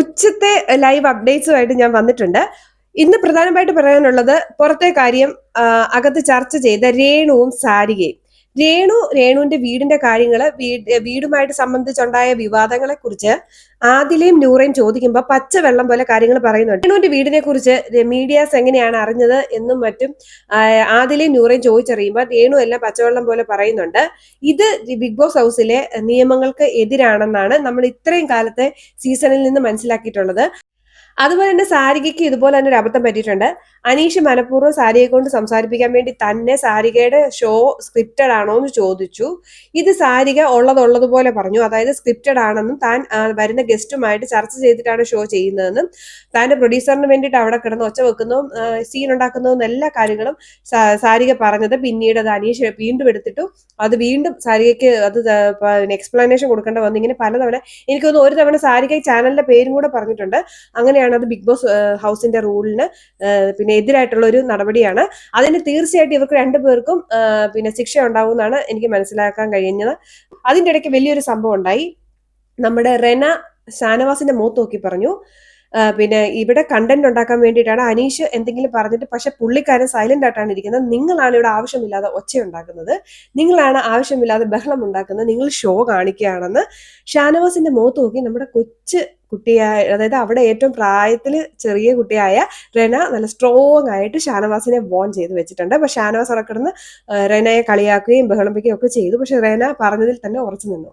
ഉച്ചത്തെ live അപ്ഡേറ്റ്സുമായിട്ട് ഞാൻ വന്നിട്ടുണ്ട്. ഇന്ന് പ്രധാനമായിട്ട് പറയാനുള്ളത് പുറത്തെ കാര്യം അകത്ത് ചർച്ച ചെയ്ത രേണുവും സാരികയും. രേണു രേണുവിന്റെ വീടിന്റെ കാര്യങ്ങൾ വീട് വീടുമായിട്ട് സംബന്ധിച്ചുണ്ടായ വിവാദങ്ങളെ കുറിച്ച് ആദിലയും നൂറയും ചോദിക്കുമ്പോൾ പച്ചവെള്ളം പോലെ കാര്യങ്ങൾ പറയുന്നുണ്ട്. രേണുവിന്റെ വീടിനെ കുറിച്ച് മീഡിയാസ് എങ്ങനെയാണ് അറിഞ്ഞത് എന്നും മറ്റും ആദിലയും നൂറയും ചോദിച്ചറിയുമ്പോൾ രേണു എല്ലാം പച്ചവെള്ളം പോലെ പറയുന്നുണ്ട്. ഇത് ബിഗ് ബോസ് ഹൗസിലെ നിയമങ്ങൾക്ക് എതിരാണെന്നാണ് നമ്മൾ ഇത്രയും കാലത്തെ സീസണിൽ നിന്ന് മനസ്സിലാക്കിയിട്ടുള്ളത്. അതുപോലെ തന്നെ സാരികയ്ക്ക് ഇതുപോലെ തന്നെ ഒരു അബദ്ധം പറ്റിയിട്ടുണ്ട്. അനീഷ് മനഃപൂർവം സാരിയെ കൊണ്ട് സംസാരിപ്പിക്കാൻ വേണ്ടി തന്നെ സാരികയുടെ ഷോ സ്ക്രിപ്റ്റഡ് ആണോ എന്ന് ചോദിച്ചു. ഇത് സാരിക ഉള്ളതുള്ളതുപോലെ പറഞ്ഞു. അതായത് സ്ക്രിപ്റ്റഡ് ആണെന്നും താൻ വരുന്ന ഗസ്റ്റുമായിട്ട് ചർച്ച ചെയ്തിട്ടാണ് ഷോ ചെയ്യുന്നതെന്നും താന്റെ പ്രൊഡ്യൂസറിന് വേണ്ടിയിട്ട് അവിടെ കിടന്ന് ഒച്ച വെക്കുന്നതും സീൻ ഉണ്ടാക്കുന്നതും എല്ലാ കാര്യങ്ങളും സാരിക പറഞ്ഞത്. പിന്നീട് അത് അനീഷ് വീണ്ടും എടുത്തിട്ടു. അത് വീണ്ടും സാരികയ്ക്ക് അത് എക്സ്പ്ലനേഷൻ കൊടുക്കേണ്ട വന്നു ഇങ്ങനെ പലതവണ എനിക്ക് തോന്നുന്നു ഒരു തവണ സാരിക ചാനലിന്റെ പേരും കൂടെ പറഞ്ഞിട്ടുണ്ട്. അങ്ങനെയാണ് അത് ബിഗ് ബോസ് ഹൗസിന്റെ റൂളിന് പിന്നെ എതിരായിട്ടുള്ള ഒരു നടപടിയാണ്. അതിന് തീർച്ചയായിട്ടും ഇവർക്ക് രണ്ടുപേർക്കും പേർക്കും പിന്നെ ശിക്ഷ ഉണ്ടാവും എന്നാണ് എനിക്ക് മനസ്സിലാക്കാൻ കഴിഞ്ഞത്. അതിന്റെ ഇടയ്ക്ക് വലിയൊരു സംഭവം ഉണ്ടായി. നമ്മുടെ റെന ഷാനവാസിന്റെ മൂത്ത് നോക്കി പറഞ്ഞു. പിന്നെ ഇവിടെ കണ്ടന്റ് ഉണ്ടാക്കാൻ വേണ്ടിയിട്ടാണ് അനീഷ് എന്തെങ്കിലും പറഞ്ഞിട്ട് പക്ഷെ പുള്ളിക്കാരൻ സൈലന്റ് ആയിട്ടാണ് ഇരിക്കുന്നത്. നിങ്ങളാണ് ഇവിടെ ആവശ്യമില്ലാതെ ഒച്ച ഉണ്ടാക്കുന്നത്. നിങ്ങളാണ് ആവശ്യമില്ലാതെ ബഹളം ഉണ്ടാക്കുന്നത്. നിങ്ങൾ ഷോ കാണിക്കുകയാണെന്ന് ഷാനവാസിന്റെ മുഖത്ത് നോക്കി നമ്മുടെ കൊച്ചു കുട്ടിയായ അതായത് അവിടെ ഏറ്റവും പ്രായത്തിൽ ചെറിയ കുട്ടിയായ റെന നല്ല സ്ട്രോങ് ആയിട്ട് ഷാനവാസിനെ വോൺ ചെയ്ത് വെച്ചിട്ടുണ്ട്. അപ്പൊ ഷാനവാസ് അവിടെ കിടന്ന് റെനയെ കളിയാക്കുകയും ബഹളിപ്പിക്കുകയും ഒക്കെ ചെയ്തു. പക്ഷെ റെന പറഞ്ഞതിൽ തന്നെ ഉറച്ചു നിന്നു.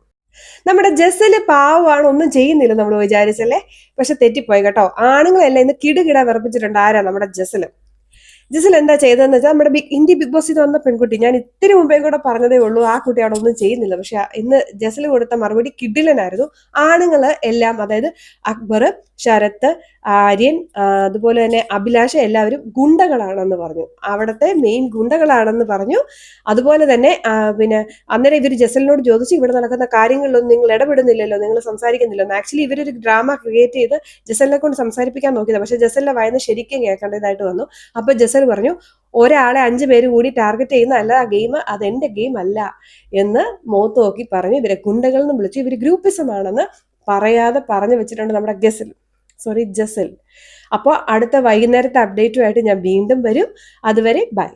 നമ്മുടെ ജസ്സൽ പാവമാണ് ഒന്നും ചെയ്യുന്നില്ല നമ്മൾ വിചാരിച്ചല്ലേ? പക്ഷെ തെറ്റിപ്പോയി കേട്ടോ. ആണുങ്ങളെല്ലാം ഇന്ന് കിടുകിട വിറപ്പിച്ചിട്ടുണ്ട്. ആരാ നമ്മുടെ ജസ്സൽ? ജസ്സൽ എന്താ ചെയ്തതെന്ന് വെച്ചാൽ നമ്മുടെ ബിഗ് ഇന്ത്യ ബിഗ് ബോസിൽ വന്ന പെൺകുട്ടി ഞാൻ ഇത്തിരി മുമ്പേ കൂടെ പറഞ്ഞതേ ഉള്ളൂ ആ കുട്ടി അവിടെ ഒന്നും ചെയ്യുന്നില്ല. പക്ഷെ ഇന്ന് ജസ്സൽ കൊടുത്ത മറുപടി കിഡിലനായിരുന്നു ആണുങ്ങൾ എല്ലാം അതായത് അക്ബർ ശരത്ത് ആര്യൻ അതുപോലെ തന്നെ അഭിലാഷ എല്ലാവരും ഗുണ്ടകളാണെന്ന് പറഞ്ഞു. അവിടുത്തെ മെയിൻ ഗുണ്ടകളാണെന്ന് പറഞ്ഞു. അതുപോലെ തന്നെ പിന്നെ അന്നേരം ഇവർ ജസലിനോട് ചോദിച്ചു ഇവിടെ നടക്കുന്ന കാര്യങ്ങളിലൊന്നും നിങ്ങൾ ഇടപെടുന്നില്ലല്ലോ നിങ്ങൾ സംസാരിക്കുന്നില്ലല്ലോ. ആക്ച്വലി ഇവരൊരു ഡ്രാമ ക്രിയേറ്റ് ചെയ്ത് ജസലിനെ കൊണ്ട് സംസാരിപ്പിക്കാൻ നോക്കിയത്. പക്ഷെ ജസലിന്റെ വായന ശരിക്കും കേൾക്കേണ്ടതായിട്ട് വന്നു. അപ്പൊ ജസൽ പറഞ്ഞു ഒരാളെ അഞ്ചു പേര് കൂടി ടാർഗറ്റ് ചെയ്യുന്ന അല്ല ആ ഗെയിം അതെന്റെ ഗെയിം അല്ല എന്ന് മോത്ത് നോക്കി പറഞ്ഞു. ഇവരെ ഗുണ്ടകൾ എന്ന് വിളിച്ചു. ഇവർ ഗ്രൂപ്പിസം ആണെന്ന് പറയാതെ പറഞ്ഞു വെച്ചിട്ടുണ്ട് നമ്മുടെ ഗസൽ. സോറി ജസൽ അപ്പോൾ അടുത്ത വൈകുന്നേരത്തെ അപ്ഡേറ്റുമായിട്ട് ഞാൻ വീണ്ടും വരും. അതുവരെ ബൈ